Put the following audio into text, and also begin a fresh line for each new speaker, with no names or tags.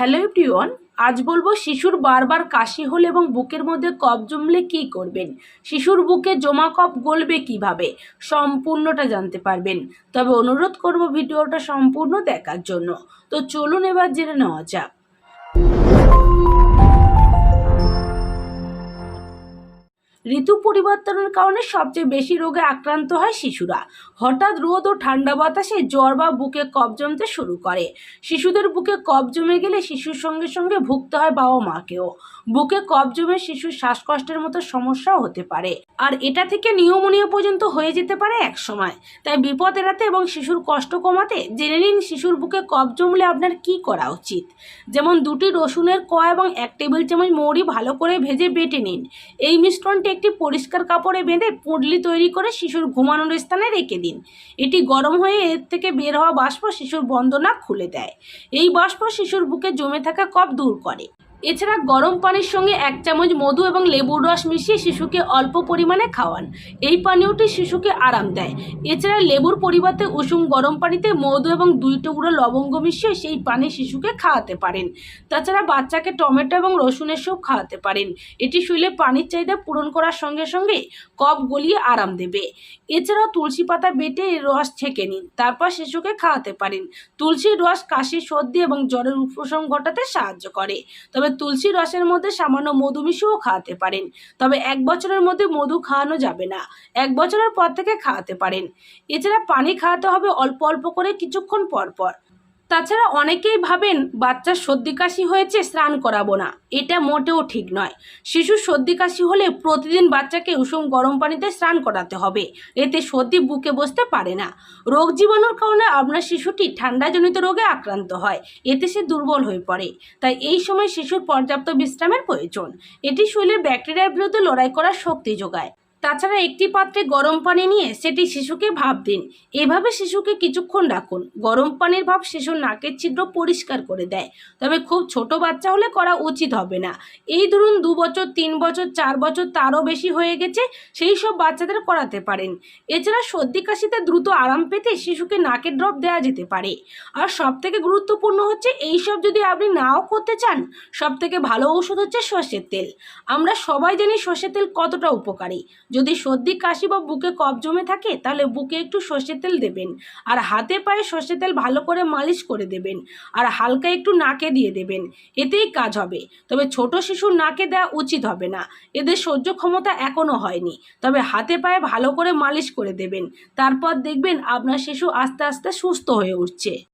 Hello everyone, আজ বলব শিশুর বারবার কাশি হলে এবং বুকের মধ্যে কফ জমলে কি করবেন? শিশুর বুকে জমা কফ গলবে কীভাবে? সম্পূর্ণটা জানতে পারবেন। তবে অনুরোধ করব ভিডিওটা সম্পূর্ণ দেখার জন্য। তো চলুন এবার জেনে নেওয়া যাক। ঋতু পরিবর্তনের কারণে সবচেয়ে বেশি রোগে আক্রান্ত হয় শিশুরা। হঠাৎ রোদ ও ঠান্ডা বাতাসে জ্বর বা বুকে কফ জমতে শুরু করে। শিশুদের বুকে কফ জমে গেলে শিশুর সঙ্গে সঙ্গে ভুগতে হয় বাবা মাকেও। বুকে কফ জমে শিশুর শ্বাসকষ্টের মতো সমস্যাও হতে পারে। আর এটা থেকে নিউমোনিয়া পর্যন্ত হয়ে যেতে পারে এক সময় তাই বিপদ এড়াতে এবং শিশুর কষ্ট কমাতে জেনে নিন শিশুর বুকে কফ জমলে আপনার কি করা উচিত। যেমন দুটি রসুনের ক এবং এক টেবিল চামচ মৌরি ভালো করে ভেজে বেটে নিন। এই মিশ্রণটি একটি পরিষ্কার কাপড়ে বেঁধে পুঁটলি তৈরি করে শিশুর ঘুমানোর স্থানে রেখে দিন। এটি গরম হয়ে এর থেকে বের হওয়া বাষ্প শিশুর বন্দনা খুলে দেয়। এই বাষ্প শিশুর বুকে জমে থাকা কফ দূর করে। এছাড়া গরম পানির সঙ্গে এক চামচ মধু এবং লেবুর রস মিশিয়ে শিশুকে অল্প পরিমাণে খাওয়ান। এই পানীয়টি শিশুকে আরাম দেয়। এছাড়া লেবুর পরিবর্তে উষুম গরম পানিতে মধু এবং দুই টুকরো লবঙ্গ মিশিয়ে সেই পানি শিশুকে খাওয়াতে পারেন। তাছাড়া বাচ্চাকে টমেটো এবং রসুনের স্যুপ খাওয়াতে পারেন। এটি শুইলে পানির চাহিদা পূরণ করার সঙ্গে সঙ্গে কফ গলিয়ে আরাম দেবে। এছাড়াও তুলসী পাতা বেটে রস ছেঁকে নিন। তারপর শিশুকে খাওয়াতে পারেন। তুলসীর রস কাশি, সর্দি এবং জ্বরের উপশম ঘটাতে সাহায্য করে। তবে তুলসী রসের মধ্যে সামান্য মধু মিশিয়েও খাওয়াতে পারেন। তবে এক বছরের মধ্যে মধু খাওয়ানো যাবে না। এক বছরের পর থেকে খাওয়াতে পারেন। এছাড়া পানি খাওয়াতে হবে অল্প অল্প করে কিছুক্ষণ পর পর তাছাড়া অনেকেই ভাবেন বাচ্চার সর্দি কাশি হয়েছে, স্নান করাবো না। এটা মোটেও ঠিক নয়। শিশুর সর্দি কাশি হলে প্রতিদিন বাচ্চাকে উষুম গরম পানিতে স্নান করাতে হবে। এতে সর্দি বুকে বসতে পারে না। রোগ জীবাণুর কারণে আপনার শিশুটি ঠান্ডাজনিত রোগে আক্রান্ত হয়। এতে সে দুর্বল হয়ে পড়ে। তাই এই সময় শিশুর পর্যাপ্ত বিশ্রামের প্রয়োজন। এটি শরীরের ব্যাকটেরিয়ার বিরুদ্ধে লড়াই করার শক্তি যোগায়। তাছাড়া একটি পাত্রে গরম পানি নিয়ে সেটি শিশুকে ভাপ দিন। এভাবে শিশুকে কিছুক্ষণ রাখুন। গরম পানির ভাপ শিশুর নাকের ছিদ্র পরিষ্কার করে দেয়। তবে খুব ছোট বাচ্চা হলে করা উচিত হবে না। এই ধরুন দু বছর, তিন বছর, চার বছর তারও বেশি হয়ে গেছে, সেই সব বাচ্চাদের করাতে পারেন। এছাড়া সর্দি কাশিতে দ্রুত আরাম পেতে শিশুকে নাকের ড্রপ দেওয়া যেতে পারে। আর সব থেকে গুরুত্বপূর্ণ হচ্ছে, এই সব যদি আপনি নাও করতে চান সব থেকে ভালো ঔষধ হচ্ছে সর্ষের তেল। আমরা সবাই জানি সর্ষের তেল কতটা উপকারী। যদি সর্দি, কাশি বা বুকে কফ জমে থাকে, তাহলে বুকে একটু সর্ষের তেল দেবেন। আর হাতে পায়ে সর্ষের তেল ভালো করে মালিশ করে দেবেন। আর হালকা একটু নাকে দিয়ে দেবেন। এতেই কাজ হবে। তবে ছোট শিশুর নাকে দেওয়া উচিত হবে না। এদের সহ্য ক্ষমতা এখনও হয়নি। তবে হাতে পায়ে ভালো করে মালিশ করে দেবেন। তারপর দেখবেন আপনার শিশু আস্তে আস্তে সুস্থ হয়ে উঠছে।